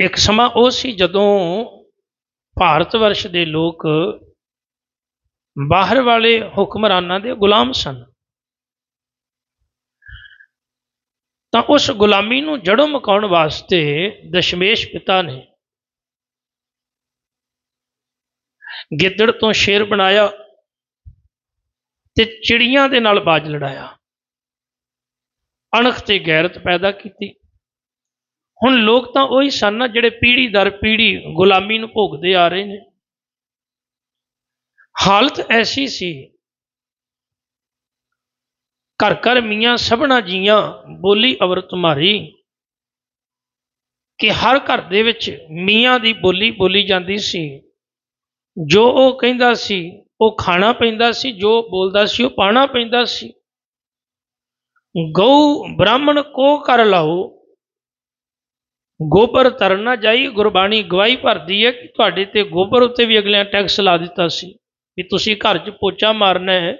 ਇੱਕ ਸਮਾਂ ਉਹ ਸੀ ਜਦੋਂ ਭਾਰਤ ਵਰਸ਼ ਦੇ ਲੋਕ ਬਾਹਰ ਵਾਲੇ ਹੁਕਮਰਾਨਾਂ ਦੇ ਗੁਲਾਮ ਸਨ। ਤਾਂ ਉਸ ਗੁਲਾਮੀ ਨੂੰ ਜੜੋਂ ਮਕਾਉਣ ਵਾਸਤੇ ਦਸ਼ਮੇਸ਼ ਪਿਤਾ ਨੇ ਗਿੱਦੜ ਤੋਂ ਸ਼ੇਰ ਬਣਾਇਆ ਤੇ ਚਿੜੀਆਂ ਦੇ ਨਾਲ ਬਾਜ ਲੜਾਇਆ। ਅਣਖ ਤੇ ਗੈਰਤ ਪੈਦਾ ਕੀਤੀ। ਹੁਣ ਲੋਕ ਤਾਂ ਉਹੀ ਸਨ ਨਾ ਜਿਹੜੇ ਪੀੜ੍ਹੀ ਦਰ ਪੀੜ੍ਹੀ ਗੁਲਾਮੀ ਨੂੰ ਭੋਗਦੇ ਆ ਰਹੇ ਨੇ। ਹਾਲਤ ਐਸੀ ਸੀ। ਘਰ ਘਰ ਮੀਆਂ ਸਭਨਾ ਜੀਆਂ ਬੋਲੀ ਅਵਰ ਤੁਮਾਰੀ ਕਿ ਹਰ ਘਰ ਦੇ ਵਿੱਚ ਮੀਆਂ ਦੀ ਬੋਲੀ ਬੋਲੀ ਜਾਂਦੀ ਸੀ। ਜੋ ਉਹ ਕਹਿੰਦਾ ਸੀ, ਉਹ ਖਾਣਾ ਪੈਂਦਾ ਸੀ, ਜੋ ਬੋਲਦਾ ਸੀ, ਉਹ ਪਾਣਾ ਪੈਂਦਾ ਸੀ। ਗਊ ਬ੍ਰਾਹਮਣ ਕੋ ਕਰ ਲਾਓ ਗੋਬਰ ਤਰਨਾ ਜਾਈ, ਗੁਰਬਾਣੀ ਗਵਾਹੀ ਭਰਦੀ ਹੈ ਕਿ ਤੁਹਾਡੇ ਤੇ ਗੋਬਰ ਉੱਤੇ ਵੀ ਅਗਲਿਆਂ ਟੈਕਸ ਲਾ ਦਿੱਤਾ ਸੀ ਵੀ ਤੁਸੀਂ ਘਰ 'ਚ ਪੋਚਾ ਮਾਰਨਾ ਹੈ,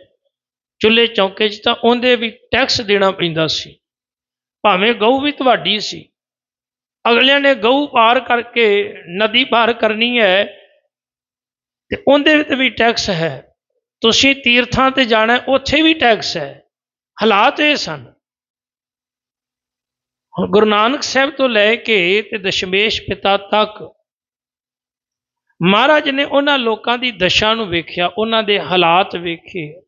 ਚੁੱਲ੍ਹੇ ਚੌਂਕੇ 'ਚ ਤਾਂ ਉਹਦੇ ਵੀ ਟੈਕਸ ਦੇਣਾ ਪੈਂਦਾ ਸੀ। ਭਾਵੇਂ ਗਊ ਵੀ ਤੁਹਾਡੀ ਸੀ। ਅਗਲਿਆਂ ਨੇ ਗਊ ਪਾਰ ਕਰਕੇ ਨਦੀ ਪਾਰ ਕਰਨੀ ਹੈ ਤੇ ਉਹਦੇ ਤੇ ਵੀ ਟੈਕਸ ਹੈ। ਤੁਸੀਂ ਤੀਰਥਾਂ ਤੇ ਜਾਣਾ ਉੱਥੇ ਵੀ ਟੈਕਸ ਹੈ। ਹਾਲਾਤ ਇਹ ਸਨ। ਗੁਰੂ ਨਾਨਕ ਸਾਹਿਬ ਤੋਂ ਲੈ ਕੇ ਤੇ ਦਸ਼ਮੇਸ਼ ਪਿਤਾ ਤੱਕ ਮਹਾਰਾਜ ਨੇ ਉਹਨਾਂ ਲੋਕਾਂ ਦੀ ਦਸ਼ਾ ਨੂੰ ਵੇਖਿਆ, ਉਹਨਾਂ ਦੇ ਹਾਲਾਤ ਵੇਖੇ।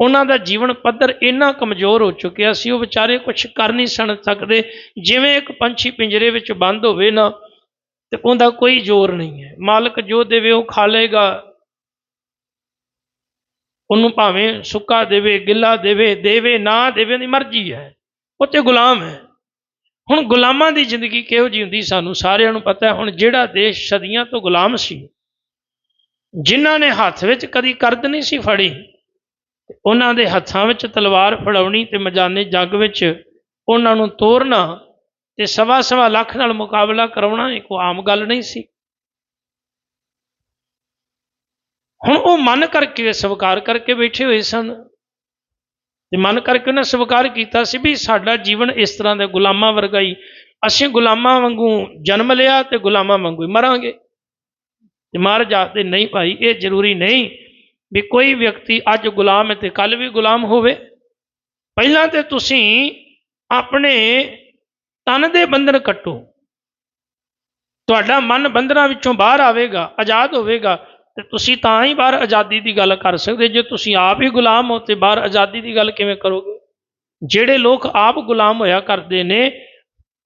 ਉਹਨਾਂ ਦਾ ਜੀਵਨ ਪੱਧਰ ਇੰਨਾ ਕਮਜ਼ੋਰ ਹੋ ਚੁੱਕਿਆ ਸੀ, ਉਹ ਵਿਚਾਰੇ ਕੁਝ ਕਰ ਨਹੀਂ ਸਣ ਸਕਦੇ। ਜਿਵੇਂ ਇੱਕ ਪੰਛੀ ਪਿੰਜਰੇ ਵਿੱਚ ਬੰਦ ਹੋਵੇ ਨਾ, ਤੇ ਉਹਦਾ ਕੋਈ ਜ਼ੋਰ ਨਹੀਂ ਹੈ। ਮਾਲਕ ਜੋ ਦੇਵੇ ਉਹ ਖਾ ਲੇਗਾ ਉਹਨੂੰ ਭਾਵੇਂ ਸੁੱਕਾ ਦੇਵੇ, ਗਿੱਲਾ ਦੇਵੇ ਦੇਵੇ, ਨਾ ਦੇਵੇ, ਉਹਦੀ ਮਰਜ਼ੀ ਹੈ। ਉਹ ਤੇ ਗੁਲਾਮ ਹੈ। ਹੁਣ ਗੁਲਾਮਾਂ ਦੀ ਜ਼ਿੰਦਗੀ ਕਿਹੋ ਜੀ ਹੁੰਦੀ ਸਾਨੂੰ? ਸਾਰਿਆਂ ਨੂੰ ਪਤਾ ਹੈ, ਹੁਣ ਜਿਹੜਾ ਦੇਸ਼ ਸਦੀਆਂ ਤੋਂ ਗੁਲਾਮ ਸੀ, ਜਿਨ੍ਹਾਂ ਨੇ ਹੱਥ ਵਿੱਚ ਕਦੀ ਕਰਦ ਨਹੀਂ ਸੀ ਫੜੀ, ਉਹਨਾਂ ਦੇ ਹੱਥਾਂ ਵਿੱਚ ਤਲਵਾਰ ਫੜਾਉਣੀ ਤੇ ਮਜਾਨੇ ਜੱਗ ਵਿੱਚ ਉਹਨਾਂ ਨੂੰ ਤੋੜਨਾ ਤੇ ਸਵਾ ਸਵਾ ਲੱਖ ਨਾਲ ਮੁਕਾਬਲਾ ਕਰਾਉਣਾ ਇਹ ਕੋਈ ਆਮ ਗੱਲ ਨਹੀਂ ਸੀ। ਹੁਣ ਉਹ ਮਨ ਕਰਕੇ ਸਵੀਕਾਰ ਕਰਕੇ ਬੈਠੇ ਹੋਏ ਸਨ। ਤੇ ਮਨ ਕਰਕੇ ਉਹਨਾਂ ਸਵੀਕਾਰ ਕੀਤਾ ਸੀ ਵੀ ਸਾਡਾ ਜੀਵਨ ਇਸ ਤਰ੍ਹਾਂ ਦਾ ਗੁਲਾਮਾਂ ਵਰਗਾ ਹੀ। ਅਸੀਂ ਗੁਲਾਮਾਂ ਵਾਂਗੂ ਜਨਮ ਲਿਆ ਤੇ ਗੁਲਾਮਾਂ ਵਾਂਗੂ ਹੀ ਮਰਾਂਗੇ। ਤੇ ਮਹਾਰਾਜ ਆਖਦੇ, ਨਹੀਂ ਭਾਈ, ਇਹ ਜ਼ਰੂਰੀ ਨਹੀਂ ਵੀ ਕੋਈ ਵਿਅਕਤੀ ਅੱਜ ਗੁਲਾਮ ਹੈ ਤੇ ਕੱਲ ਵੀ ਗੁਲਾਮ ਹੋਵੇ। ਪਹਿਲਾਂ ਤੇ ਤੁਸੀਂ ਆਪਣੇ ਤਨ ਦੇ ਬੰਧਨ ਕੱਟੋ। ਤੁਹਾਡਾ ਮਨ ਬੰਧਨਾਂ ਵਿੱਚੋਂ ਬਾਹਰ ਆਵੇਗਾ, ਆਜ਼ਾਦ ਹੋਵੇਗਾ। ਤੇ ਤੁਸੀਂ ਤਾਂ ਹੀ ਬਾਹਰ ਆਜ਼ਾਦੀ ਦੀ ਗੱਲ ਕਰ ਸਕਦੇ ਜੇ ਤੁਸੀਂ ਆਪ ਹੀ ਗੁਲਾਮ ਹੋ ਤੇ ਬਾਹਰ ਆਜ਼ਾਦੀ ਦੀ ਗੱਲ ਕਿਵੇਂ ਕਰੋਗੇ? ਜਿਹੜੇ ਲੋਕ ਆਪ ਗੁਲਾਮ ਹੋਇਆ ਕਰਦੇ ਨੇ,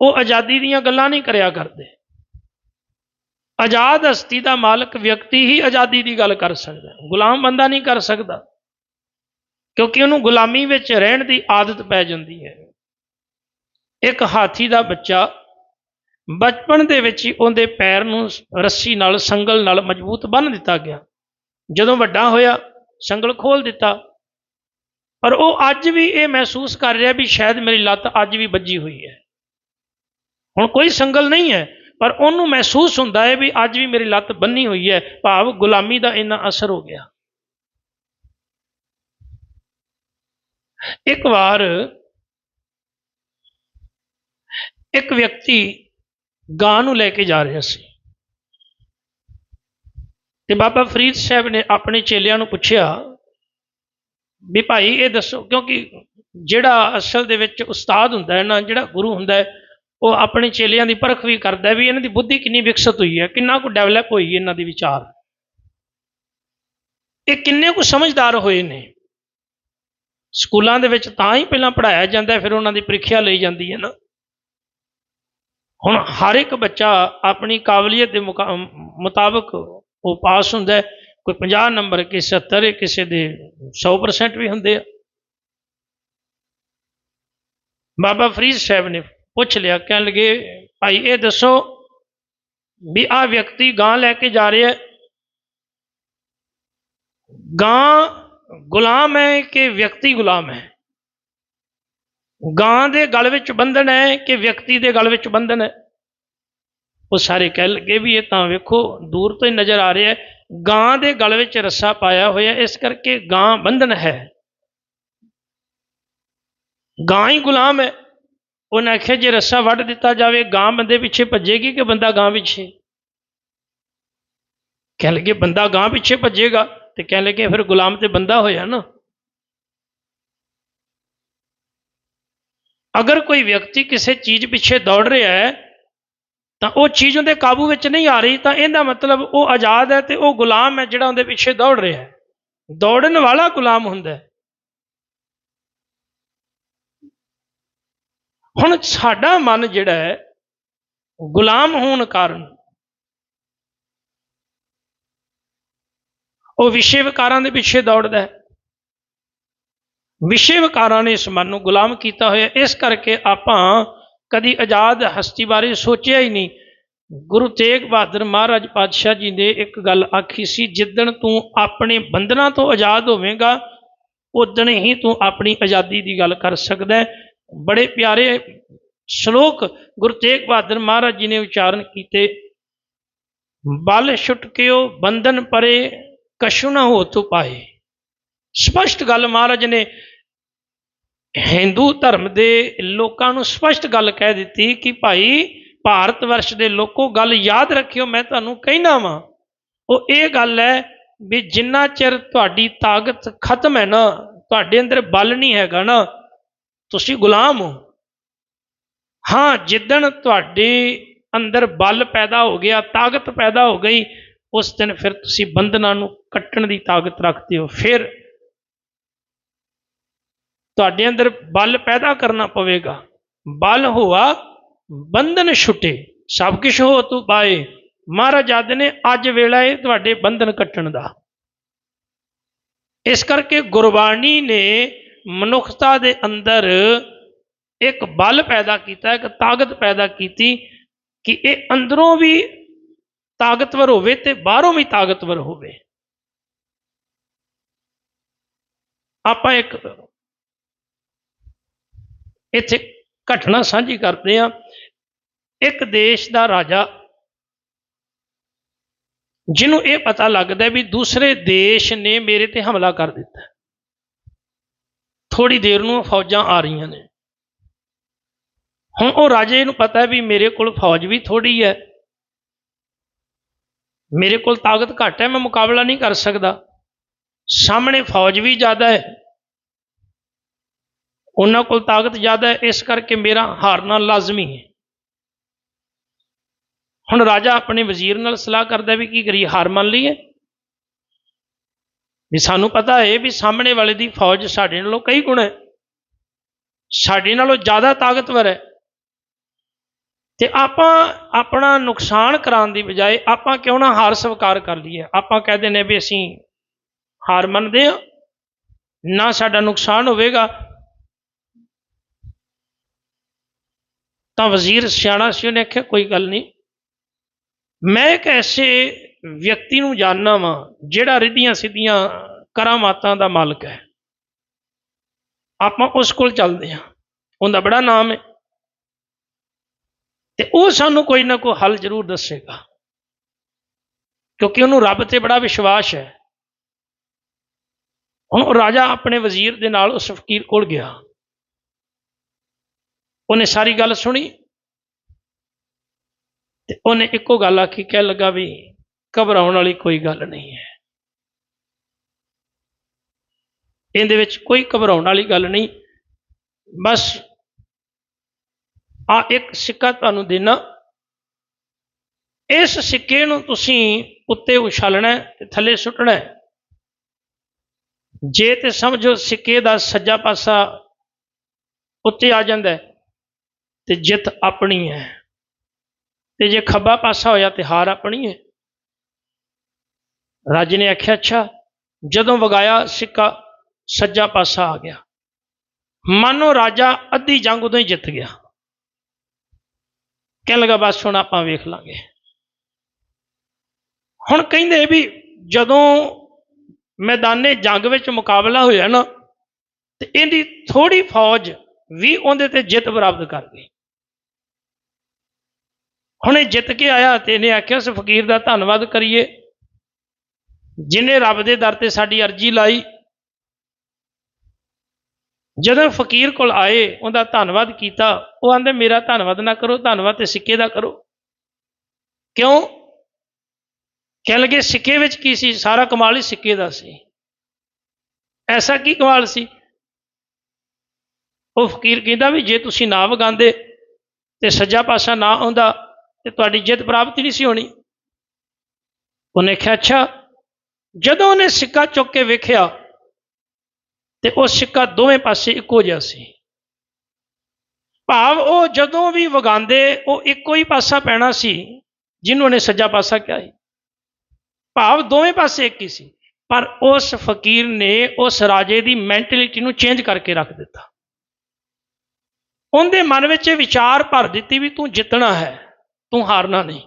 ਉਹ ਆਜ਼ਾਦੀ ਦੀਆਂ ਗੱਲਾਂ ਨਹੀਂ ਕਰਿਆ ਕਰਦੇ। ਆਜ਼ਾਦ ਹਸਤੀ ਦਾ ਮਾਲਕ ਵਿਅਕਤੀ ਹੀ ਆਜ਼ਾਦੀ ਦੀ ਗੱਲ ਕਰ ਸਕਦਾ ਗੁਲਾਮ ਬੰਦਾ ਨਹੀਂ ਕਰ ਸਕਦਾ, ਕਿਉਂਕਿ ਉਹਨੂੰ ਗੁਲਾਮੀ ਵਿੱਚ ਰਹਿਣ ਦੀ ਆਦਤ ਪੈ ਜਾਂਦੀ ਹੈ। ਇੱਕ ਹਾਥੀ ਦਾ ਬੱਚਾ ਬਚਪਨ ਦੇ ਵਿੱਚ ਹੀ ਉਹਦੇ ਪੈਰ ਨੂੰ ਰੱਸੀ ਨਾਲ, ਸੰਗਲ ਨਾਲ ਮਜ਼ਬੂਤ ਬੰਨ ਦਿੱਤਾ ਗਿਆ। ਜਦੋਂ ਵੱਡਾ ਹੋਇਆ, ਸੰਗਲ ਖੋਲ ਦਿੱਤਾ। ਪਰ ਉਹ ਅੱਜ ਵੀ ਇਹ ਮਹਿਸੂਸ ਕਰ ਰਿਹਾ ਵੀ ਸ਼ਾਇਦ ਮੇਰੀ ਲੱਤ ਅੱਜ ਵੀ ਵੱਜੀ ਹੋਈ ਹੈ। ਹੁਣ ਕੋਈ ਸੰਗਲ ਨਹੀਂ ਹੈ, ਪਰ ਉਹਨੂੰ ਮਹਿਸੂਸ ਹੁੰਦਾ ਹੈ ਵੀ ਅੱਜ ਵੀ ਮੇਰੀ ਲੱਤ ਬੰਨੀ ਹੋਈ ਹੈ। ਭਾਵ ਗੁਲਾਮੀ ਦਾ ਇੰਨਾ ਅਸਰ ਹੋ ਗਿਆ। ਇੱਕ ਵਾਰ ਇੱਕ ਵਿਅਕਤੀ ਗਾਂ ਨੂੰ ਲੈ ਕੇ ਜਾ ਰਿਹਾ ਸੀ। ਤੇ ਬਾਬਾ ਫਰੀਦ ਸਾਹਿਬ ਨੇ ਆਪਣੇ ਚੇਲਿਆਂ ਨੂੰ ਪੁੱਛਿਆ, ਵੀ ਭਾਈ ਇਹ ਦੱਸੋ, ਕਿਉਂਕਿ ਜਿਹੜਾ ਅਸਲ ਦੇ ਵਿੱਚ ਉਸਤਾਦ ਹੁੰਦਾ ਹੈ ਨਾ, ਜਿਹੜਾ ਗੁਰੂ ਹੁੰਦਾ ਹੈ, ਉਹ ਆਪਣੇ ਚੇਲਿਆਂ ਦੀ ਪਰਖ ਵੀ ਕਰਦਾ ਵੀ ਇਹਨਾਂ ਦੀ ਬੁੱਧੀ ਕਿੰਨੀ ਵਿਕਸਿਤ ਹੋਈ ਹੈ, ਕਿੰਨਾ ਕੁ ਡਿਵੈਲਪ ਹੋਈ ਹੈ ਇਹਨਾਂ ਦੀ ਵਿਚਾਰ। ਇਹ ਕਿੰਨੇ ਕੁ ਸਮਝਦਾਰ ਹੋਏ ਨੇ। ਸਕੂਲਾਂ ਦੇ ਵਿੱਚ ਤਾਂ ਹੀ ਪਹਿਲਾਂ ਪੜਾਇਆ ਜਾਂਦਾ ਫਿਰ ਉਹਨਾਂ ਦੀ ਪ੍ਰੀਖਿਆ ਲਈ ਜਾਂਦੀ ਹੈ ਨਾ। ਹੁਣ ਹਰ ਇੱਕ ਬੱਚਾ ਆਪਣੀ ਕਾਬਲੀਅਤ ਦੇ ਮੁਤਾਬਕ ਉਹ ਪਾਸ ਹੁੰਦਾ ਕੋਈ 50 ਨੰਬਰ ਕਿਸੇ 70 ਕਿਸੇ ਦੇ 100% ਵੀ ਹੁੰਦੇ ਆ। ਬਾਬਾ ਫਰੀਦ ਸਾਹਿਬ ਨੇ ਪੁੱਛ ਲਿਆ, ਕਹਿਣ ਲੱਗੇ, ਭਾਈ, ਇਹ ਦੱਸੋ ਵੀ ਆ ਵਿਅਕਤੀ ਗਾਂ ਲੈ ਕੇ ਜਾ ਰਿਹਾ ਗਾਂ ਗੁਲਾਮ ਹੈ ਕਿ ਵਿਅਕਤੀ ਗੁਲਾਮ ਹੈ? ਗਾਂ ਦੇ ਗਲ ਵਿੱਚ ਬੰਧਨ ਹੈ ਕਿ ਵਿਅਕਤੀ ਦੇ ਗਲ ਵਿੱਚ ਬੰਧਨ ਹੈ? ਉਹ ਸਾਰੇ ਕਹਿ ਲੱਗੇ ਵੀ ਇਹ ਤਾਂ ਵੇਖੋ, ਦੂਰ ਤੋਂ ਹੀ ਨਜ਼ਰ ਆ ਰਿਹਾ ਹੈ। ਗਾਂ ਦੇ ਗਲ ਵਿੱਚ ਰੱਸਾ ਪਾਇਆ ਹੋਇਆ ਇਸ ਕਰਕੇ ਗਾਂ ਬੰਧਨ ਹੈ। ਗਾਂ ਹੀ ਗੁਲਾਮ ਹੈ। ਉਹਨੇ ਆਖਿਆ, ਜੇ ਰੱਸਾ ਵੱਢ ਦਿੱਤਾ ਜਾਵੇ, ਗਾਂ ਬੰਦੇ ਪਿੱਛੇ ਭੱਜੇਗੀ ਕਿ ਬੰਦਾ ਗਾਂ ਪਿੱਛੇ? ਕਹਿਣ ਲੱਗੇ, ਬੰਦਾ ਗਾਂ ਪਿੱਛੇ ਭੱਜੇਗਾ ਤੇ ਕਹਿਣ ਲੱਗੇ, ਫਿਰ ਗੁਲਾਮ ਤੇ ਬੰਦਾ ਹੋਇਆ ਨਾ। ਅਗਰ ਕੋਈ ਵਿਅਕਤੀ ਕਿਸੇ ਚੀਜ਼ ਪਿੱਛੇ ਦੌੜ ਰਿਹਾ ਹੈ, ਤਾਂ ਉਹ ਚੀਜ਼ ਉਹਦੇ ਕਾਬੂ ਵਿੱਚ ਨਹੀਂ ਆ ਰਹੀ, ਤਾਂ ਇਹਦਾ ਮਤਲਬ ਉਹ ਆਜ਼ਾਦ ਹੈ ਤੇ ਉਹ ਗੁਲਾਮ ਹੈ ਜਿਹੜਾ ਉਹਦੇ ਪਿੱਛੇ ਦੌੜ ਰਿਹਾ ਹੈ। ਦੌੜਨ ਵਾਲਾ ਗੁਲਾਮ ਹੁੰਦਾ ਹੈ। ਹੁਣ ਸਾਡਾ ਮਨ ਜਿਹੜਾ ਹੈ, ਗੁਲਾਮ ਹੋਣ ਕਾਰਨ, ਉਹ ਵਿਸ਼ੇ ਵਿਕਾਰਾਂ ਦੇ ਪਿੱਛੇ ਦੌੜਦਾ ਹੈ। ਵਿਸ਼ੇ ਵਿਕਾਰਾਂ ਨੇ ਇਸ ਮਨ ਨੂੰ ਗੁਲਾਮ ਕੀਤਾ ਹੋਇਆ। ਇਸ ਕਰਕੇ ਆਪਾਂ ਕਦੀ ਆਜ਼ਾਦ ਹਸਤੀ ਬਾਰੇ ਸੋਚਿਆ ਹੀ ਨਹੀਂ। ਗੁਰੂ ਤੇਗ ਬਹਾਦਰ ਮਹਾਰਾਜ ਪਾਤਸ਼ਾਹ ਜੀ ਨੇ ਇੱਕ ਗੱਲ ਆਖੀ ਸੀ, ਜਿੱਦਣ ਤੂੰ ਆਪਣੇ ਬੰਧਨਾਂ ਤੋਂ ਆਜ਼ਾਦ ਹੋਵੇਂਗਾ ਉਦਣ ਹੀ ਤੂੰ ਆਪਣੀ ਆਜ਼ਾਦੀ ਦੀ ਗੱਲ ਕਰ ਸਕਦਾ ਹੈ। ਬੜੇ ਪਿਆਰੇ ਸ਼ਲੋਕ ਗੁਰੂ ਤੇਗ ਬਹਾਦਰ ਮਹਾਰਾਜ ਜੀ ਨੇ ਉਚਾਰਨ ਕੀਤੇ। ਬਲ ਛੁਟਕਿਓ ਬੰਧਨ ਪਰੇ ਕਸ਼ੂ ਨਾ ਹੋ ਤੂ ਪਾਏ। ਸਪਸ਼ਟ ਗੱਲ ਮਹਾਰਾਜ ਨੇ ਹਿੰਦੂ ਧਰਮ ਦੇ ਲੋਕਾਂ ਨੂੰ ਸਪਸ਼ਟ ਗੱਲ ਕਹਿ ਦਿੱਤੀ ਕਿ ਭਾਈ, ਭਾਰਤ ਵਰਸ਼ ਦੇ ਲੋਕੋ ਗੱਲ ਯਾਦ ਰੱਖਿਓ, ਮੈਂ ਤੁਹਾਨੂੰ ਕਹਿਣਾ ਵਾਂ। ਉਹ ਇਹ ਗੱਲ ਹੈ ਵੀ ਜਿੰਨਾ ਚਿਰ ਤੁਹਾਡੀ ਤਾਕਤ ਖਤਮ ਹੈ ਨਾ, ਤੁਹਾਡੇ ਅੰਦਰ ਬਲ ਨਹੀਂ ਹੈਗਾ ਨਾ, ਤੁਸੀਂ ਗੁਲਾਮ ਹੋ। ਹਾਂ, ਜਿੱਦਣ ਤੁਹਾਡੇ ਅੰਦਰ ਬਲ ਪੈਦਾ ਹੋ ਗਿਆ, ਤਾਕਤ ਪੈਦਾ ਹੋ ਗਈ, ਉਸ ਦਿਨ ਫਿਰ ਤੁਸੀਂ ਬੰਧਨਾਂ ਨੂੰ ਕੱਟਣ ਦੀ ਤਾਕਤ ਰੱਖਦੇ ਹੋ। ਫਿਰ ਤੁਹਾਡੇ ਅੰਦਰ ਬਲ ਪੈਦਾ ਕਰਨਾ ਪਵੇਗਾ। ਬਲ ਹੋਆ, ਬੰਧਨ ਛੁੱਟੇ। ਸਭ ਕੁਝ ਹੋ ਤੂੰ ਪਾਏ। ਮਹਾਰਾਜ ਆਦ ਨੇ ਅੱਜ ਵੇਲਾ ਹੈ ਤੁਹਾਡੇ ਬੰਧਨ ਕੱਟਣ ਦਾ। ਇਸ ਕਰਕੇ ਗੁਰਬਾਣੀ ਨੇ ਮਨੁੱਖਤਾ ਦੇ ਅੰਦਰ ਇੱਕ ਬਲ ਪੈਦਾ ਕੀਤਾ, ਇੱਕ ਤਾਕਤ ਪੈਦਾ ਕੀਤੀ ਕਿ ਇਹ ਅੰਦਰੋਂ ਵੀ ਤਾਕਤਵਰ ਹੋਵੇ ਤੇ ਬਾਹਰੋਂ ਵੀ ਤਾਕਤਵਰ ਹੋਵੇ। ਆਪਾਂ ਇੱਕ ਇੱਥੇ ਘਟਨਾ ਸਾਂਝੀ ਕਰਦੇ ਆ ਇੱਕ ਦੇਸ਼ ਦਾ ਰਾਜਾ ਜਿਹਨੂੰ ਇਹ ਪਤਾ ਲੱਗਦਾ ਵੀ ਦੂਸਰੇ ਦੇਸ਼ ਨੇ ਮੇਰੇ ਤੇ ਹਮਲਾ ਕਰ ਦਿੱਤਾ। ਥੋੜੀ ਦੇਰ ਨੂੰ ਫੌਜਾਂ ਆ ਰਹੀਆਂ ਨੇ। ਹੁਣ ਉਹ ਰਾਜੇ ਨੂੰ ਪਤਾ ਵੀ ਮੇਰੇ ਕੋਲ ਫੌਜ ਵੀ ਥੋੜੀ ਹੈ। ਮੇਰੇ ਕੋਲ ਤਾਕਤ ਘੱਟ ਹੈ, ਮੈਂ ਮੁਕਾਬਲਾ ਨਹੀਂ ਕਰ ਸਕਦਾ। ਸਾਹਮਣੇ ਫੌਜ ਵੀ ਜ਼ਿਆਦਾ ਹੈ। ਉਹਨਾਂ ਕੋਲ ਤਾਕਤ ਜ਼ਿਆਦਾ ਹੈ, ਇਸ ਕਰਕੇ ਮੇਰਾ ਹਾਰਨਾ ਲਾਜ਼ਮੀ ਹੈ। ਹੁਣ ਰਾਜਾ ਆਪਣੇ ਵਜ਼ੀਰ ਨਾਲ ਸਲਾਹ ਕਰਦਾ ਵੀ ਕੀ ਕਰੀਏ, ਹਾਰ ਮੰਨ ਲਈਏ। ਵੀ ਸਾਨੂੰ ਪਤਾ ਹੈ ਵੀ ਸਾਹਮਣੇ ਵਾਲੇ ਦੀ ਫੌਜ ਸਾਡੇ ਨਾਲੋਂ ਕਈ ਗੁਣ ਹੈ। ਸਾਡੇ ਨਾਲੋਂ ਜ਼ਿਆਦਾ ਤਾਕਤਵਰ ਹੈ। ਤੇ ਆਪਾਂ ਆਪਣਾ ਨੁਕਸਾਨ ਕਰਾਉਣ ਦੀ ਬਜਾਏ ਆਪਾਂ ਕਿਉਂ ਨਾ ਹਾਰ ਸਵੀਕਾਰ ਕਰ ਲਈਏ? ਆਪਾਂ ਕਹਿੰਦੇ ਨੇ ਵੀ ਅਸੀਂ ਹਾਰ ਮੰਨਦੇ ਹਾਂ। ਨਾ ਸਾਡਾ ਨੁਕਸਾਨ ਹੋਵੇਗਾ ਤਾਂ ਵਜ਼ੀਰ ਸਿਆਣਾ ਸੀ, ਉਹਨੇ ਆਖਿਆ, ਕੋਈ ਗੱਲ ਨਹੀਂ। ਮੈਂ ਇੱਕ ਐਸੇ ਵਿਅਕਤੀ ਨੂੰ ਜਾਣਨਾ ਵਾਂ, ਜਿਹੜਾ ਰਿੱਧੀਆਂ ਸਿੱਧੀਆਂ ਕਰਾਮਾਤਾਂ ਦਾ ਮਾਲਕ ਹੈ। ਆਪਾਂ ਉਸ ਕੋਲ ਚੱਲਦੇ ਹਾਂ। ਉਹਦਾ ਬੜਾ ਨਾਮ ਹੈ। ਤੇ ਉਹ ਸਾਨੂੰ ਕੋਈ ਨਾ ਕੋਈ ਹੱਲ ਜ਼ਰੂਰ ਦੱਸੇਗਾ। ਕਿਉਂਕਿ ਉਹਨੂੰ ਰੱਬ ਤੇ ਬੜਾ ਵਿਸ਼ਵਾਸ ਹੈ। ਹੁਣ ਉਹ ਰਾਜਾ ਆਪਣੇ ਵਜ਼ੀਰ ਦੇ ਨਾਲ ਉਸ ਫਕੀਰ ਕੋਲ ਗਿਆ। ਉਹਨੇ ਸਾਰੀ ਗੱਲ ਸੁਣੀ ਤੇ ਉਹਨੇ ਇੱਕੋ ਗੱਲ ਆਖੀ ਕਹਿ ਲੱਗਾ ਵੀ ਘਬਰਾਉਣ ਵਾਲੀ ਕੋਈ ਗੱਲ ਨਹੀਂ ਹੈ। ਇਹਦੇ ਵਿੱਚ ਕੋਈ ਘਬਰਾਉਣ ਵਾਲੀ ਗੱਲ ਨਹੀਂ। ਬਸ ਆ ਇੱਕ ਸਿੱਕਾ ਤੁਹਾਨੂੰ ਦੇਣਾ। ਇਸ ਸਿੱਕੇ ਨੂੰ ਤੁਸੀਂ ਉੱਤੇ ਉਛਾਲਣਾ ਤੇ ਥੱਲੇ ਸੁੱਟਣਾ ਜੇ ਤੇ ਸਮਝੋ ਸਿੱਕੇ ਦਾ ਸੱਜਾ ਪਾਸਾ ਉੱਤੇ ਆ ਜਾਂਦਾ ਤੇ ਜਿੱਤ ਆਪਣੀ ਹੈ। ਤੇ ਜੇ ਖੱਬਾ ਪਾਸਾ ਹੋਇਆ ਤੇ ਹਾਰ ਆਪਣੀ ਹੈ। ਰਾਜੇ ਨੇ ਆਖਿਆ, ਅੱਛਾ, ਜਦੋਂ ਵਗਾਇਆ ਸਿੱਕਾ ਸੱਜਾ ਪਾਸਾ ਆ ਗਿਆ। ਮਾਨੋ ਰਾਜਾ ਅੱਧੀ ਜੰਗ ਉਦੋਂ ਹੀ ਜਿੱਤ ਗਿਆ। ਕਹਿਣ ਲੱਗਾ, ਬਸ ਹੁਣ ਆਪਾਂ ਵੇਖ ਲਾਂਗੇ। ਹੁਣ ਕਹਿੰਦੇ ਵੀ ਜਦੋਂ ਮੈਦਾਨੇ ਜੰਗ ਵਿੱਚ ਮੁਕਾਬਲਾ ਹੋਇਆ ਨਾ, ਤੇ ਇਹਦੀ ਥੋੜੀ ਫੌਜ ਵੀ ਉਹਦੇ ਤੇ ਜਿੱਤ ਪ੍ਰਾਪਤ ਕਰ ਗਈ। ਹੁਣ ਇਹ ਜਿੱਤ ਕੇ ਆਇਆ ਤੇ ਇਹਨੇ ਆਖਿਆ ਉਸ ਫਕੀਰ ਦਾ ਧੰਨਵਾਦ ਕਰੀਏ। ਜਿਨੇ ਰੱਬ ਦੇ ਦਰ ਤੇ ਸਾਡੀ ਅਰਜ਼ੀ ਲਾਈ, ਜਦੋਂ ਫਕੀਰ ਕੋਲ ਆਏ, ਉਹਦਾ ਧੰਨਵਾਦ ਕੀਤਾ। ਉਹ ਆਂਦੇ, ਮੇਰਾ ਧੰਨਵਾਦ ਨਾ ਕਰੋ, ਧੰਨਵਾਦ ਤੇ ਸਿੱਕੇ ਦਾ ਕਰੋ। ਕਿਉਂ? ਕਹਿ ਲਗੇ, ਸਿੱਕੇ ਵਿੱਚ ਕੀ ਸੀ? ਸਾਰਾ ਕਮਾਲ ਹੀ ਸਿੱਕੇ ਦਾ ਸੀ। ਐਸਾ ਕੀ ਕਮਾਲ ਸੀ? ਉਹ ਫਕੀਰ ਕਹਿੰਦਾ ਵੀ ਜੇ ਤੁਸੀਂ ਨਾ ਵਗਾਉਂਦੇ ਤੇ ਸੱਜਾ ਪਾਸਾ ਨਾ ਆਉਂਦਾ ਤੇ ਤੁਹਾਡੀ ਜਿੱਤ ਪ੍ਰਾਪਤ ਨਹੀਂ ਸੀ ਹੋਣੀ। ਉਹਨੇ ਕਿਹਾ, ਅੱਛਾ, ਜਦੋਂ ਉਹਨੇ ਸਿੱਕਾ ਚੁੱਕ ਕੇ ਵੇਖਿਆ, ਤੇ ਉਹ ਸਿੱਕਾ ਦੋਵੇਂ ਪਾਸੇ ਇੱਕੋ ਜਿਹਾ ਸੀ। ਭਾਵ ਉਹ ਜਦੋਂ ਵੀ ਵਗਾਉਂਦੇ, ਉਹ ਇੱਕੋ ਹੀ ਪਾਸਾ ਪੈਣਾ ਸੀ, ਜਿਹਨੂੰ ਉਹਨੇ ਸੱਜਾ ਪਾਸਾ ਕਿਹਾ ਸੀ। ਭਾਵ ਦੋਵੇਂ ਪਾਸੇ ਇੱਕ ਹੀ ਸੀ। ਪਰ ਉਸ ਫਕੀਰ ਨੇ ਉਸ ਰਾਜੇ ਦੀ ਮੈਂਟੈਲਿਟੀ ਨੂੰ ਚੇਂਜ ਕਰਕੇ ਰੱਖ ਦਿੱਤਾ। ਉਹਦੇ ਮਨ ਵਿੱਚ ਇਹ ਵਿਚਾਰ ਭਰ ਦਿੱਤੀ ਵੀ ਤੂੰ ਜਿੱਤਣਾ ਹੈ। ਤੂੰ ਹਾਰਨਾ ਨਹੀਂ।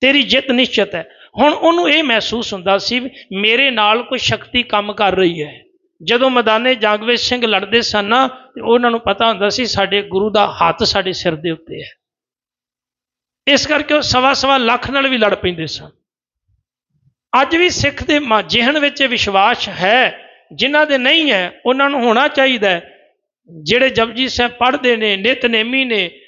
ਤੇਰੀ ਜਿੱਤ ਨਿਸ਼ਚਿਤ ਹੈ। ਹੁਣ ਉਹਨੂੰ ਇਹ ਮਹਿਸੂਸ ਹੁੰਦਾ ਸੀ ਵੀ ਮੇਰੇ ਨਾਲ ਕੋਈ ਸ਼ਕਤੀ ਕੰਮ ਕਰ ਰਹੀ ਹੈ। ਜਦੋਂ ਮੈਦਾਨੇ ਜਾਗਵੇ ਸਿੰਘ ਲੜਦੇ ਸਨ ਨਾ, ਤੇ ਉਹਨਾਂ ਨੂੰ ਪਤਾ ਹੁੰਦਾ ਸੀ ਸਾਡੇ ਗੁਰੂ ਦਾ ਹੱਥ ਸਾਡੇ ਸਿਰ ਦੇ ਉੱਤੇ ਹੈ। ਇਸ ਕਰਕੇ ਉਹ ਸਵਾ ਸਵਾ ਲੱਖ ਨਾਲ ਵੀ ਲੜ ਪੈਂਦੇ ਸਨ। ਅੱਜ ਵੀ ਸਿੱਖ ਦੇ ਮਾ- ਜਿਹਨ ਵਿੱਚ ਵਿਸ਼ਵਾਸ ਹੈ, ਜਿਨ੍ਹਾਂ ਦੇ ਨਹੀਂ ਹੈ, ਉਹਨਾਂ ਨੂੰ ਹੋਣਾ ਚਾਹੀਦਾ ਜਿਹੜੇ ਜਪਜੀ ਸਾਹਿਬ ਪੜ੍ਹਦੇ ਨੇ, ਨਿਤਨੇਮੀ ਨੇ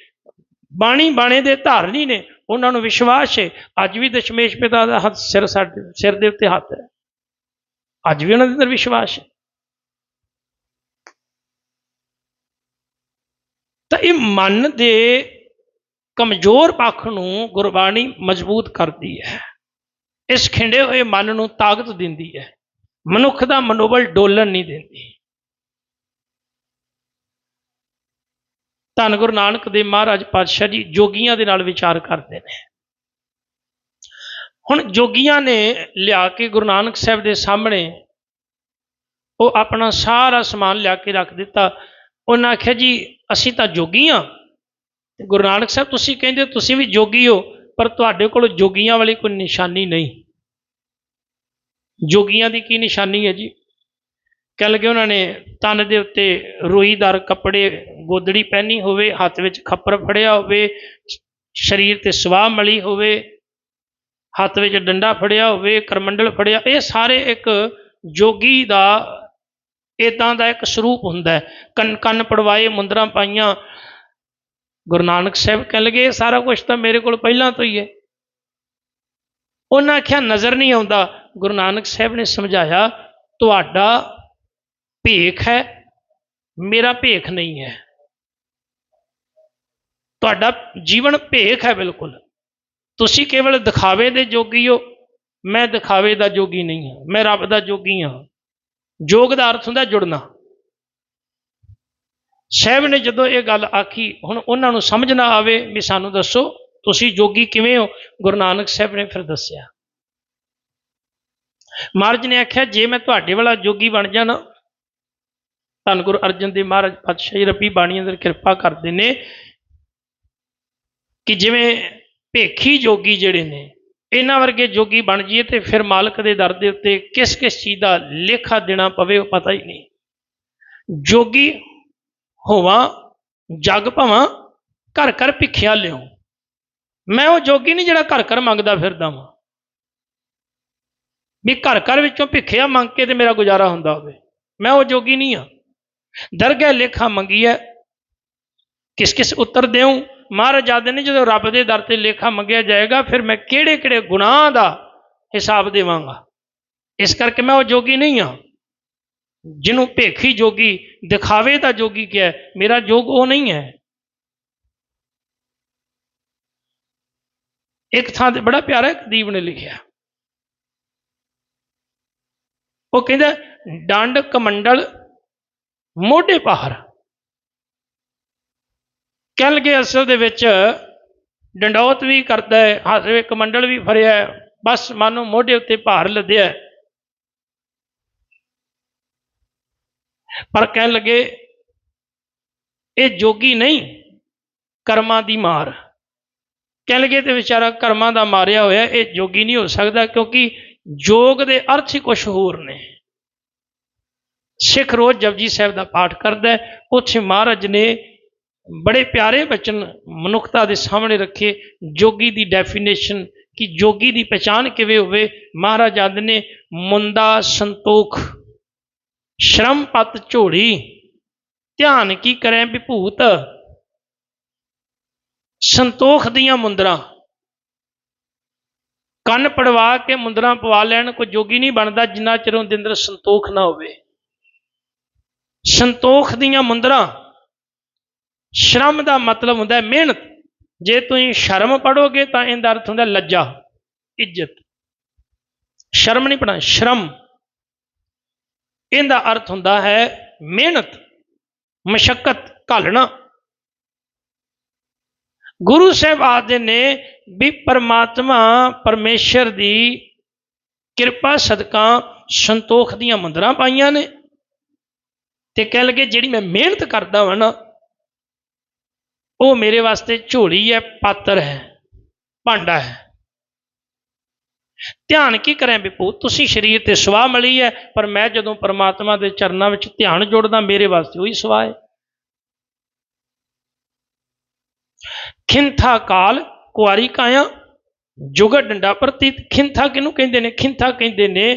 ਬਾਣੀ ਬਾਣੇ ਦੇ ਧਾਰਨੀ ਨੇ, ਉਹਨਾਂ ਨੂੰ ਵਿਸ਼ਵਾਸ ਹੈ। ਅੱਜ ਵੀ ਦਸ਼ਮੇਸ਼ ਪਿਤਾ ਦਾ ਹੱਥ ਸਿਰ ਸਾਡੇ ਸਿਰ ਦੇ ਉੱਤੇ ਹੱਥ ਹੈ। ਅੱਜ ਵੀ ਉਹਨਾਂ ਦੇ ਅੰਦਰ ਵਿਸ਼ਵਾਸ ਹੈ। ਤਾਂ ਇਹ ਮਨ ਦੇ ਕਮਜ਼ੋਰ ਪੱਖ ਨੂੰ ਗੁਰਬਾਣੀ ਮਜ਼ਬੂਤ ਕਰਦੀ ਹੈ। ਇਸ ਖਿੰਡੇ ਹੋਏ ਮਨ ਨੂੰ ਤਾਕਤ ਦਿੰਦੀ ਹੈ। ਮਨੁੱਖ ਦਾ ਮਨੋਬਲ ਡੋਲਣ ਨਹੀਂ ਦਿੰਦੀ। ਧੰਨ ਗੁਰੂ ਨਾਨਕ ਦੇਵ ਮਹਾਰਾਜ ਪਾਤਸ਼ਾਹ ਜੀ ਜੋਗੀਆਂ ਦੇ ਨਾਲ ਵਿਚਾਰ ਕਰਦੇ ਨੇ। ਹੁਣ ਜੋਗੀਆਂ ਨੇ ਲਿਆ ਕੇ ਗੁਰੂ ਨਾਨਕ ਸਾਹਿਬ ਦੇ ਸਾਹਮਣੇ ਉਹ ਆਪਣਾ ਸਾਰਾ ਸਮਾਨ ਲਿਆ ਕੇ ਰੱਖ ਦਿੱਤਾ। ਉਹਨਾਂ ਆਖਿਆ ਜੀ, ਅਸੀਂ ਤਾਂ ਜੋਗੀ ਹਾਂ। ਗੁਰੂ ਨਾਨਕ ਸਾਹਿਬ, ਤੁਸੀਂ ਕਹਿੰਦੇ ਹੋ ਤੁਸੀਂ ਵੀ ਜੋਗੀ ਹੋ, ਪਰ ਤੁਹਾਡੇ ਕੋਲ ਜੋਗੀਆਂ ਵਾਲੀ ਕੋਈ ਨਿਸ਼ਾਨੀ ਨਹੀਂ। ਜੋਗੀਆਂ ਦੀ ਕੀ ਨਿਸ਼ਾਨੀ ਹੈ ਜੀ? ਕਹਿ ਲਗੇ ਉਹਨਾਂ ਨੇ ਤਨ ਦੇ ਉੱਤੇ ਰੋਈਦਾਰ ਕੱਪੜੇ, ਗੋਦੜੀ ਪਹਿਨੀ ਹੋਵੇ, ਹੱਥ ਵਿੱਚ ਖੱਪਰ ਫੜਿਆ ਹੋਵੇ, ਸਰੀਰ ਤੇ ਸਵਾਹ ਮਲੀ ਹੋਵੇ, ਹੱਥ ਵਿੱਚ ਡੰਡਾ ਫੜਿਆ ਹੋਵੇ, ਕਰਮੰਡਲ ਫੜਿਆ, ਇਹ ਸਾਰੇ ਇੱਕ ਜੋਗੀ ਦਾ ਇਦਾਂ ਦਾ ਇੱਕ ਸਰੂਪ ਹੁੰਦਾ ਕੰਨ ਕੰਨ ਪੜਵਾਏ, ਮੁੰਦਰਾਂ ਪਾਈਆਂ। ਗੁਰੂ ਨਾਨਕ ਸਾਹਿਬ ਕਹਿ ਲਗੇ, ਇਹ ਸਾਰਾ ਕੁਝ ਤਾਂ ਮੇਰੇ ਕੋਲ ਪਹਿਲਾਂ ਤੋਂ ਹੀ ਹੈ। ਉਹਨਾਂ ਆਖਿਆ, ਨਜ਼ਰ ਨਹੀਂ ਆਉਂਦਾ। ਗੁਰੂ ਨਾਨਕ ਸਾਹਿਬ ਨੇ ਸਮਝਾਇਆ, ਤੁਹਾਡਾ ਭੇਖ ਹੈ, ਮੇਰਾ ਭੇਖ ਨਹੀਂ ਹੈ। ਤੁਹਾਡਾ ਜੀਵਨ ਭੇਖ ਹੈ ਬਿਲਕੁਲ। ਤੁਸੀਂ ਕੇਵਲ ਦਿਖਾਵੇ ਦੇ ਜੋਗੀ ਹੋ। ਮੈਂ ਦਿਖਾਵੇ ਦਾ ਜੋਗੀ ਨਹੀਂ ਹਾਂ, ਮੈਂ ਰੱਬ ਦਾ ਜੋਗੀ ਹਾਂ। ਜੋਗ ਦਾ ਅਰਥ ਹੁੰਦਾ ਜੁੜਨਾ। ਸਾਹਿਬ ਨੇ ਜਦੋਂ ਇਹ ਗੱਲ ਆਖੀ, ਹੁਣ ਉਹਨਾਂ ਨੂੰ ਸਮਝ ਨਾ ਆਵੇ ਵੀ ਸਾਨੂੰ ਦੱਸੋ, ਤੁਸੀਂ ਜੋਗੀ ਕਿਵੇਂ ਹੋ? ਗੁਰੂ ਨਾਨਕ ਸਾਹਿਬ ਨੇ ਫਿਰ ਦੱਸਿਆ। ਮਹਾਰਾਜ ਨੇ ਆਖਿਆ, ਜੇ ਮੈਂ ਤੁਹਾਡੇ ਵਾਲਾ ਜੋਗੀ ਬਣ ਜਾਣਾ ਧੰਨ ਗੁਰੂ ਅਰਜਨ ਦੇਵ ਮਹਾਰਾਜ ਪਾਤਸ਼ਾਹੀ ਰੱਬੀ ਬਾਣੀ ਅੰਦਰ ਕਿਰਪਾ ਕਰਦੇ ਨੇ ਕਿ ਜਿਵੇਂ ਭੇਖੀ ਜੋਗੀ ਜਿਹੜੇ ਨੇ, ਇਹਨਾਂ ਵਰਗੇ ਜੋਗੀ ਬਣ ਜਾਈਏ ਤੇ ਫਿਰ ਮਾਲਕ ਦੇ ਦਰ ਦੇ ਉੱਤੇ ਕਿਸ ਕਿਸ ਚੀਜ਼ ਦਾ ਲੇਖਾ ਦੇਣਾ ਪਵੇ ਉਹ ਪਤਾ ਹੀ ਨਹੀਂ। ਜੋਗੀ ਹੋਵਾਂ, ਜਗ ਭਵਾਂ ਘਰ ਘਰ ਭਿੱਖਿਆ ਲਿਓ ਮੈਂ ਉਹ ਜੋਗੀ ਨਹੀਂ ਜਿਹੜਾ ਘਰ ਘਰ ਮੰਗਦਾ ਫਿਰਦਾ ਵਾਂ। ਵੀ ਘਰ ਘਰ ਵਿੱਚੋਂ ਭਿੱਖਿਆ ਮੰਗ ਕੇ ਤੇ ਮੇਰਾ ਗੁਜ਼ਾਰਾ ਹੁੰਦਾ ਹੋਵੇ। ਮੈਂ ਉਹ ਜੋਗੀ ਨਹੀਂ ਆ। ਦਰਗਹਿ ਲੇਖਾ ਮੰਗੀ ਹੈ ਕਿਸ ਕਿਸ ਉੱਤਰ ਦੇਉ ਮਹਾਰਾਜ ਆਦੇ ਨੇ, ਜਦੋਂ ਰੱਬ ਦੇ ਦਰ ਤੇ ਲੇਖਾ ਮੰਗਿਆ ਜਾਏਗਾ, ਫਿਰ ਮੈਂ ਕਿਹੜੇ ਕਿਹੜੇ ਗੁਨਾਹ ਦਾ ਹਿਸਾਬ ਦੇਵਾਂਗਾ? ਇਸ ਕਰਕੇ ਮੈਂ ਉਹ ਜੋਗੀ ਨਹੀਂ ਆ ਜਿਹਨੂੰ ਭੇਖੀ ਜੋਗੀ, ਦਿਖਾਵੇ ਦਾ ਜੋਗੀ ਕਿਹਾ ਮੇਰਾ ਜੋਗ ਉਹ ਨਹੀਂ ਹੈ। ਇੱਕ ਥਾਂ ਤੇ ਬੜਾ ਪਿਆਰਾ ਕਦੀਬ ਨੇ ਲਿਖਿਆ। ਉਹ ਕਹਿੰਦਾ, ਡੰਡ ਕਮੰਡਲ ਮੋਢੇ ਪਹਾੜ ਕਹਿ ਲਗੇ ਅਸਲ ਦੇ ਵਿੱਚ ਡੰਡੌਤ ਵੀ ਕਰਦਾ ਹੈ ਹੱਥ ਵਿੱਚ ਕਮੰਡਲ ਵੀ ਫਰਿਆ ਬਸ ਮਾਨੋ ਮੋਢੇ ਉੱਤੇ ਭਾਰ ਲੱਦਿਆ ਪਰ ਕਹਿਣ ਲੱਗੇ, ਇਹ ਜੋਗੀ ਨਹੀਂ, ਕਰਮਾਂ ਦੀ ਮਾਰ। ਕਹਿਣ ਲੱਗੇ ਤੇ ਵਿਚਾਰਾ ਕਰਮਾਂ ਦਾ ਮਾਰਿਆ ਹੋਇਆ, ਇਹ ਜੋਗੀ ਨਹੀਂ ਹੋ ਸਕਦਾ ਕਿਉਂਕਿ ਜੋਗ ਦੇ ਅਰਥ ਹੀ ਕੁਝ ਹੋਰ ਨੇ। ਸਿੱਖ ਰੋਜ਼ ਜਪਜੀ ਸਾਹਿਬ ਦਾ ਪਾਠ ਕਰਦਾ ਉੱਥੇ ਮਹਾਰਾਜ ਨੇ ਬੜੇ ਪਿਆਰੇ ਬਚਨ ਮਨੁੱਖਤਾ ਦੇ ਸਾਹਮਣੇ ਰੱਖੇ। ਜੋਗੀ ਦੀ ਡੈਫੀਨੇਸ਼ਨ ਕਿ ਜੋਗੀ ਦੀ ਪਛਾਣ ਕਿਵੇਂ ਹੋਵੇ। ਮਹਾਰਾਜ ਆਦ ਨੇ ਮੁੰਦਾ ਸੰਤੋਖ, ਸ਼ਰਮ ਪਤ ਝੋੜੀ ਧਿਆਨ ਕੀ ਕਰੇ ਵਿਭੂਤ? ਸੰਤੋਖ ਦੀਆਂ ਮੁੰਦਰਾਂ, ਕੰਨ ਪੜਵਾ ਕੇ ਮੁੰਦਰਾਂ ਪਵਾ ਲੈਣ, ਕੋਈ ਜੋਗੀ ਨਹੀਂ ਬਣਦਾ ਜਿੰਨਾ ਚਿਰ ਉਹਦੇ ਅੰਦਰ ਸੰਤੋਖ ਨਾ ਹੋਵੇ। ਸੰਤੋਖ ਦੀਆਂ ਮੁੰਦਰਾਂ। ਸ਼ਰਮ ਦਾ ਮਤਲਬ ਹੁੰਦਾ ਹੈ ਮਿਹਨਤ। ਜੇ ਤੁਸੀਂ ਸ਼ਰਮ ਪੜੋਗੇ ਤਾਂ ਇਹਦਾ ਅਰਥ ਹੁੰਦਾ ਲੱਜਾ, ਇੱਜ਼ਤ। ਸ਼ਰਮ ਨਹੀਂ ਪੜਨਾ ਸ਼ਰਮ। ਇਹਦਾ ਅਰਥ ਹੁੰਦਾ ਹੈ ਮਿਹਨਤ, ਮਸ਼ਕਤ, ਘਾਲਣਾ। ਗੁਰੂ ਸਾਹਿਬ ਆਖਦੇ ਨੇ ਵੀ ਪਰਮਾਤਮਾ ਪਰਮੇਸ਼ਰ ਦੀ ਕਿਰਪਾ, ਸਦਕਾ ਸੰਤੋਖ ਦੀਆਂ ਮੰਦਰਾਂ ਪਾਈਆਂ ਨੇ। ਤੇ ਕਹਿ ਲਗੇ, ਜਿਹੜੀ ਮੈਂ ਮਿਹਨਤ ਕਰਦਾ ਵਾਂ ਨਾ, ਉਹ ਮੇਰੇ ਵਾਸਤੇ ਝੋਲੀ ਹੈ, ਪਾਤਰ ਹੈ, ਭਾਂਡਾ ਹੈ। ਧਿਆਨ ਕੀ ਕਰਾਂ ਬਿਪੂ ਤੁਸੀਂ ਸਰੀਰ ਤੇ ਸਵਾਹ ਮਿਲੀ ਹੈ, ਪਰ ਮੈਂ ਜਦੋਂ ਪਰਮਾਤਮਾ ਦੇ ਚਰਨਾਂ ਵਿੱਚ ਧਿਆਨ ਜੋੜਦਾ, ਮੇਰੇ ਵਾਸਤੇ ਉਹੀ ਸਵਾਹ ਹੈ। ਖਿੰਥਾ ਕਾਲ, ਕੁਆਰੀ ਕਾਇਆ ਜੁਗ ਡੰਡਾ ਪ੍ਰਤੀਤ, ਖਿੰਥਾ ਕਿਹਨੂੰ ਕਹਿੰਦੇ ਨੇ? ਖਿੰਥਾ ਕਹਿੰਦੇ ਨੇ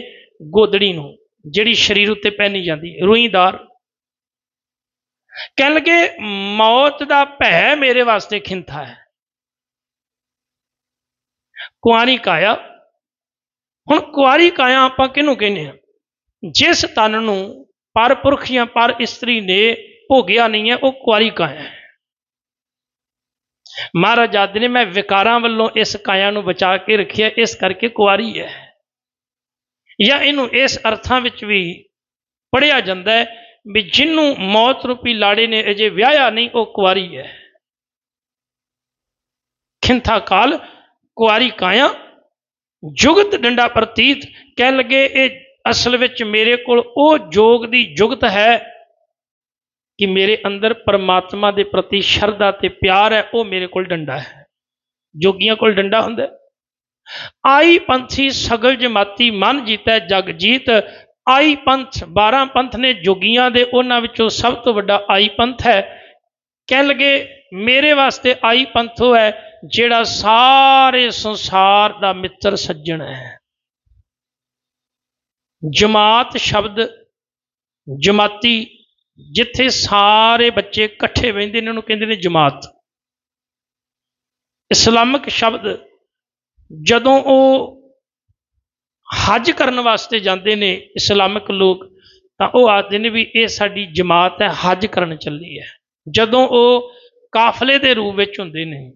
ਗੋਦੜੀ ਨੂੰ, ਜਿਹੜੀ ਸਰੀਰ ਉੱਤੇ ਪਹਿਨੀ ਜਾਂਦੀ ਰੂਈਦਾਰ। ਕਹਿਣ ਲੱਗੇ, ਮੌਤ ਦਾ ਭੈ ਮੇਰੇ ਵਾਸਤੇ ਖਿੰਥਾ ਹੈ। ਕੁਆਰੀ ਕਾਇਆ। ਹੁਣ ਕੁਆਰੀ ਕਾਇਆ ਆਪਾਂ ਕਿਹਨੂੰ ਕਹਿੰਦੇ ਆ ਜਿਸ ਤਨ ਨੂੰ ਪਰਪੁਰਖ ਜਾਂ ਪਰ ਇਸਤਰੀ ਨੇ ਭੋਗਿਆ ਨਹੀਂ ਹੈ, ਉਹ ਕੁਆਰੀ ਕਾਇਆ ਹੈ। ਮਹਾਰਾਜ ਆਦਿ ਨੇ, ਮੈਂ ਵਿਕਾਰਾਂ ਵੱਲੋਂ ਇਸ ਕਾਇਆ ਨੂੰ ਬਚਾ ਕੇ ਰੱਖਿਆ, ਇਸ ਕਰਕੇ ਕੁਆਰੀ ਹੈ। ਜਾਂ ਇਹਨੂੰ ਇਸ ਅਰਥਾਂ ਵਿੱਚ ਵੀ ਪੜਿਆ ਜਾਂਦਾ ਹੈ ਵੀ ਜਿਹਨੂੰ ਮੌਤ ਰੂਪੀ ਲਾੜੇ ਨੇ ਅਜੇ ਵਿਆਹਿਆ ਨਹੀਂ, ਉਹ ਕੁਆਰੀ ਹੈ। ਖਿੰਥਾ ਕਾਲ, ਕੁਆਰੀ ਕਾਇਆ, ਜੁਗਤ ਡੰਡਾ ਪ੍ਰਤੀਤ ਕਹਿ ਲਗੇ, ਇਹ ਅਸਲ ਵਿੱਚ ਮੇਰੇ ਕੋਲ ਉਹ ਜੋਗ ਦੀ ਜੁਗਤ ਹੈ ਕਿ ਮੇਰੇ ਅੰਦਰ ਪਰਮਾਤਮਾ ਦੇ ਪ੍ਰਤੀ ਸ਼ਰਧਾ ਤੇ ਪਿਆਰ ਹੈ, ਉਹ ਮੇਰੇ ਕੋਲ ਡੰਡਾ ਹੈ। ਜੋਗੀਆਂ ਕੋਲ ਡੰਡਾ ਹੁੰਦਾ ਆਈ ਪੰਥੀ ਸਗਲ ਜਮਾਤੀ ਮਨ ਜੀਤੈ ਜਗ ਜੀਤ ਆਈ ਪੰਥ 12 ਪੰਥ ਨੇ ਜੋਗੀਆਂ ਦੇ ਉਹਨਾਂ ਵਿੱਚੋਂ ਸਭ ਤੋਂ ਵੱਡਾ ਆਈ ਪੰਥ ਹੈ। ਕਹਿ ਲਗੇ, ਮੇਰੇ ਵਾਸਤੇ ਆਈ ਪੰਥ ਉਹ ਹੈ ਜਿਹੜਾ ਸਾਰੇ ਸੰਸਾਰ ਦਾ ਮਿੱਤਰ ਸੱਜਣ ਹੈ। ਜਮਾਤ ਸ਼ਬਦ, ਜਮਾਤੀ, ਜਿੱਥੇ ਸਾਰੇ ਬੱਚੇ ਇਕੱਠੇ ਬਹਿੰਦੇ ਨੇ, ਉਹਨੂੰ ਕਹਿੰਦੇ ਨੇ ਜਮਾਤ। ਇਸਲਾਮਿਕ ਸ਼ਬਦ, ਜਦੋਂ ਉਹ ਹਜ ਕਰਨ ਵਾਸਤੇ ਜਾਂਦੇ ਨੇ ਇਸਲਾਮਿਕ ਲੋਕ, ਤਾਂ ਉਹ ਆਖਦੇ ਨੇ ਵੀ ਇਹ ਸਾਡੀ ਜਮਾਤ ਹੈ, ਹਜ ਕਰਨ ਚੱਲੀ ਹੈ। ਜਦੋਂ ਉਹ ਕਾਫਲੇ ਦੇ ਰੂਪ ਵਿੱਚ ਹੁੰਦੇ ਨੇ,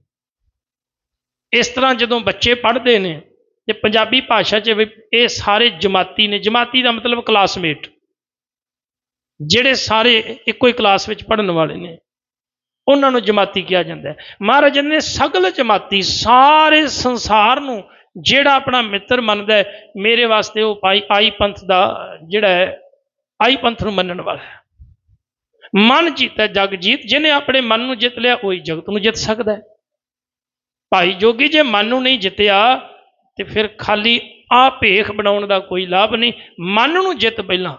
ਇਸ ਤਰ੍ਹਾਂ ਜਦੋਂ ਬੱਚੇ ਪੜ੍ਹਦੇ ਨੇ, ਤੇ ਪੰਜਾਬੀ ਭਾਸ਼ਾ 'ਚ ਵੀ ਇਹ ਸਾਰੇ ਜਮਾਤੀ ਨੇ, ਜਮਾਤੀ ਦਾ ਮਤਲਬ ਕਲਾਸਮੇਟ, ਜਿਹੜੇ ਸਾਰੇ ਇੱਕੋ ਹੀ ਕਲਾਸ ਵਿੱਚ ਪੜ੍ਹਨ ਵਾਲੇ ਨੇ, ਉਹਨਾਂ ਨੂੰ ਜਮਾਤੀ ਕਿਹਾ ਜਾਂਦਾ ਹੈ। ਮਹਾਰਾਜ ਨੇ, ਸਗਲ ਜਮਾਤੀ ਸਾਰੇ ਸੰਸਾਰ ਨੂੰ ਜਿਹੜਾ ਆਪਣਾ ਮਿੱਤਰ ਮੰਨਦਾ ਮੇਰੇ ਵਾਸਤੇ ਉਹ ਭਾਈ ਆਈ ਪੰਥ ਦਾ ਜਿਹੜਾ ਹੈ, ਆਈ ਪੰਥ ਨੂੰ ਮੰਨਣ ਵਾਲਾ ਹੈ। ਮਨ ਜੀਤਾ ਜਗ ਜੀਤ, ਜਿਹਨੇ ਆਪਣੇ ਮਨ ਨੂੰ ਜਿੱਤ ਲਿਆ, ਉਹੀ ਜਗਤ ਨੂੰ ਜਿੱਤ ਸਕਦਾ ਹੈ। ਭਾਈ ਜੋਗੀ ਜੇ ਮਨ ਨੂੰ ਨਹੀਂ ਜਿੱਤਿਆ, ਤੇ ਫਿਰ ਖਾਲੀ ਆ ਭੇਖ ਬਣਾਉਣ ਦਾ ਕੋਈ ਲਾਭ ਨਹੀਂ। ਮਨ ਨੂੰ ਜਿੱਤ ਪਹਿਲਾਂ।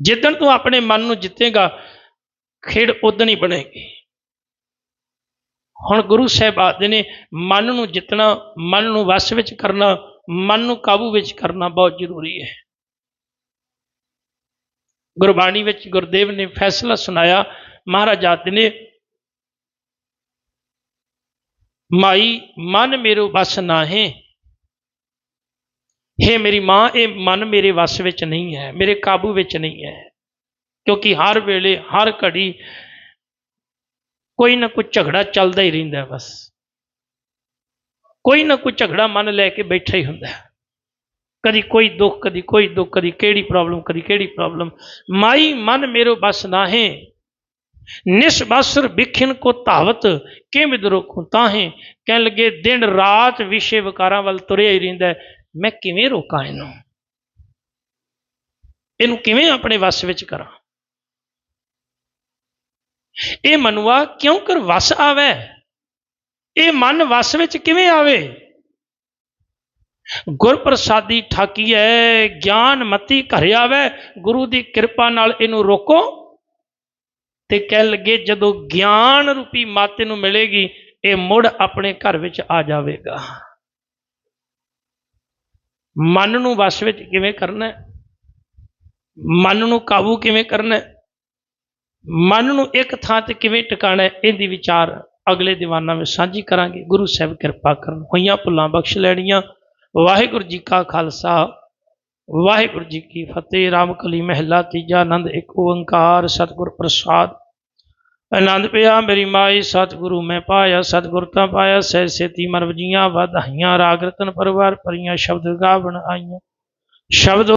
ਜਿੱਦਣ ਤੂੰ ਆਪਣੇ ਮਨ ਨੂੰ ਜਿੱਤੇਗਾ, ਖੇਡ ਉਦਣ ਹੀ ਬਣੇਗੀ। ਹੁਣ ਗੁਰੂ ਸਾਹਿਬ ਆਖਦੇ ਨੇ, ਮਨ ਨੂੰ ਜਿੱਤਣਾ, ਮਨ ਨੂੰ ਵਸ ਵਿੱਚ ਕਰਨਾ, ਮਨ ਨੂੰ ਕਾਬੂ ਵਿੱਚ ਕਰਨਾ ਬਹੁਤ ਜ਼ਰੂਰੀ ਹੈ। ਗੁਰਬਾਣੀ ਵਿੱਚ ਗੁਰਦੇਵ ਨੇ ਫੈਸਲਾ ਸੁਣਾਇਆ, ਮਹਾਰਾਜ ਆਖਦੇ ਨੇ, ਮਾਈ, ਮਨ ਮੇਰੋ ਵਸ ਹੈ ਹੇ ਮੇਰੀ ਮਾਂ, ਇਹ ਮਨ ਮੇਰੇ ਵਸ ਵਿੱਚ ਨਹੀਂ ਹੈ, ਮੇਰੇ ਕਾਬੂ ਵਿੱਚ ਨਹੀਂ ਹੈ। ਕਿਉਂਕਿ ਹਰ ਵੇਲੇ, ਹਰ ਘੜੀ ਕੋਈ ਨਾ ਕੋਈ ਝਗੜਾ ਚੱਲਦਾ ਹੀ ਰਹਿੰਦਾ ਬਸ। ਕੋਈ ਨਾ ਕੋਈ ਝਗੜਾ ਮਨ ਲੈ ਕੇ ਬੈਠਾ ਹੀ ਹੁੰਦਾ ਕਦੀ ਕੋਈ ਦੁੱਖ, ਕਦੀ ਕੋਈ ਦੁੱਖ, ਕਦੀ ਕਿਹੜੀ ਪ੍ਰੋਬਲਮ ਕਦੀ ਕਿਹੜੀ ਪ੍ਰੋਬਲਮ ਮਾਈ ਮਨ ਮੇਰੋ ਬਸ ਨਾ ਨਿਸ ਬਸਰ ਬਿਖਿਨ ਕੋ ਧਾਵਤ ਕਿਵੇਂ ਰੋਕੂ ਤਾਹੇ? ਕਹਿਣ ਲੱਗੇ, ਦਿਨ ਰਾਤ ਵਿਸ਼ੇ ਵਿਕਾਰਾਂ ਵੱਲ ਤੁਰਿਆ ਹੀ ਰਹਿੰਦਾ ਮੈਂ ਕਿਵੇਂ ਰੋਕਾਂ ਇਹਨੂੰ? ਇਹਨੂੰ ਕਿਵੇਂ ਆਪਣੇ ਵਸ ਵਿੱਚ ਕਰਾਂ? ਇਹ ਮਨੁਆ ਕਿਉਂ ਕਰ ਵਸ ਆਵੇ? ਇਹ ਮਨ ਵਸ ਵਿੱਚ ਕਿਵੇਂ ਆਵੇ? ਗੁਰ ਪ੍ਰਸਾਦੀ ਠਾਕੀਐ, ਗਿਆਨ ਮਤੀ ਘਰ ਆਵੇ। ਗੁਰੂ ਦੀ ਕਿਰਪਾ ਨਾਲ ਇਹਨੂੰ ਰੋਕੋ ਤੇ ਕਹਿ ਲੱਗੇ, ਜਦੋਂ ਗਿਆਨ ਰੂਪੀ ਮਾਤੇ ਨੂੰ ਮਿਲੇਗੀ, ਇਹ ਮੁੜ ਆਪਣੇ ਘਰ ਵਿੱਚ ਆ ਜਾਵੇਗਾ। ਮਨ ਨੂੰ ਵਸ ਵਿੱਚ ਕਿਵੇਂ ਕਰਨਾ ਹੈ? ਮਨ ਨੂੰ ਕਾਬੂ ਕਿਵੇਂ ਕਰਨਾ ਹੈ? ਮਨ ਨੂੰ ਇੱਕ ਥਾਂ ਤੇ ਕਿਵੇਂ ਟਿਕਾਣਾ ਹੈ, ਇਹਦੀ ਵਿਚਾਰ ਅਗਲੇ ਦੀਵਾਨਾਂ ਵਿੱਚ ਸਾਂਝੀ ਕਰਾਂਗੇ। ਗੁਰੂ ਸਾਹਿਬ ਕਿਰਪਾ ਕਰਨ। ਹੋਈਆਂ ਭੁੱਲਾਂ ਬਖਸ਼ ਲੈਣੀਆਂ। ਵਾਹਿਗੁਰੂ ਜੀ ਕਾ ਖਾਲਸਾ। ਵਾਹਿਗੁਰੂ ਜੀ ਕੀ ਫਤਿਹ। ਰਾਮਕਲੀ ਮਹਿਲਾ ਤੀਜਾ ਆਨੰਦ, ਇੱਕ ਓੰਕਾਰ, ਸਤਿਗੁਰ ਪ੍ਰਸਾਦ। ਆਨੰਦ ਪਿਆ ਮੇਰੀ ਮਾਈ, ਸਤਿਗੁਰੂ ਮੈਂ ਪਾਇਆ, ਸਤਿਗੁਰ ਤਾਂ ਪਾਇਆ। ਸਹਿ ਸੇਤੀ ਮਰਵਜੀਆਂ ਵਧਾਈਆਂ ਰਾਗ ਰਤਨ ਪਰਵਾਰ ਪਰੀਆਂ ਸ਼ਬਦ ਗਾਵਣ ਆਈਆਂ। ਸ਼ਬਦ